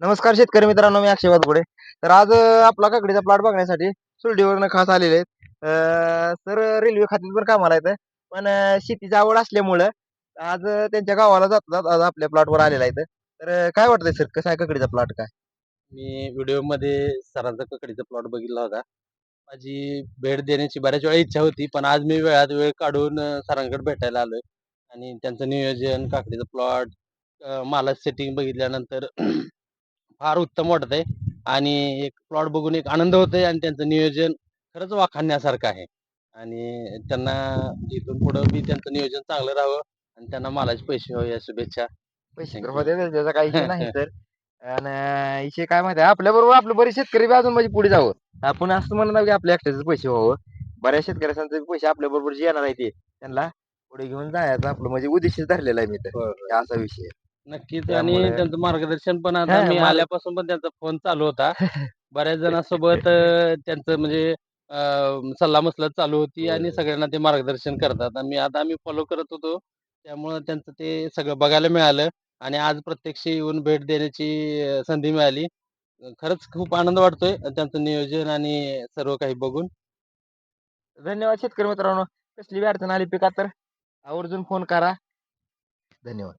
नमस्कार शेतकरी मित्रांनो मी अक्षय वादगुडे तर आज अं, आपला काकडीचा प्लॉट बघण्यासाठी सुरडीवरनं खास आलेले आहेत. अं, रेल्वे खात्यात पण कामाला येतं पण अं, शेतीची आवड असल्यामुळं आज अं, त्यांच्या गावाला जात जात आज आपल्या प्लॉटवर आलेला आहे तर अं, काय वाटतंय सर कसं आहे काकडीचा प्लॉट काय? मी व्हिडिओमध्ये सरांचा ककडीचा प्लॉट बघितला होता. माझी भेट देण्याची बऱ्याच वेळा इच्छा होती पण आज मी वेळात वेळ काढून अं, सरांकडे भेटायला आलोय. आणि त्यांचं नियोजन काकडीचं प्लॉट मला सेटिंग बघितल्यानंतर फार उत्तम वाटत आहे आणि एक प्लॉट बघून एक आनंद होतोय आणि त्यांचं नियोजन खरंच वाखाणण्यासारखं आहे. आणि त्यांना इथून पुढं बी त्यांचं नियोजन चांगलं राहावं आणि त्यांना मालाचे पैसे व्हावे या शुभेच्छा. पैसे Thank तर you. होते त्याचा काही विषय नाही तर आणि विषय काय माहिती आपल्या बरोबर आपले बरेच शेतकरी बी अजून म्हणजे पुढे जावं. आपण असं म्हणत नाही की आपल्या एकट्याचे पैसे व्हावं. बऱ्याच शेतकऱ्यांचे पैसे आपल्या बरोबर जे येणार आहे ते त्यांना पुढे घेऊन जायचं आपलं म्हणजे उद्देश धरलेला आहे मी तर. हे असा विषय आहे. नक्कीच. आणि त्यामुळे- त्यांचं मार्गदर्शन पण आता हा, मी मार्ग- आल्यापासून पण त्यांचा फोन चालू होता. बऱ्याच जणांसोबत अं, त्यांचं म्हणजे अं, सल्ला मसलत चालू होती होय, आणि होय. सगळ्यांना ते मार्गदर्शन करतात. आणि मी आता आम्ही फॉलो करत होतो. त्यामुळं त्यांचं ते सगळं बघायला मिळालं. आणि आज प्रत्यक्ष येऊन भेट देण्याची अं, संधी मिळाली. खरंच खूप आनंद वाटतोय त्यांचं नियोजन आणि सर्व काही बघून. धन्यवाद शेतकरी मित्रांनो. कसली बी अडचण आली पिकात तर आवर्जून फोन करा. धन्यवाद.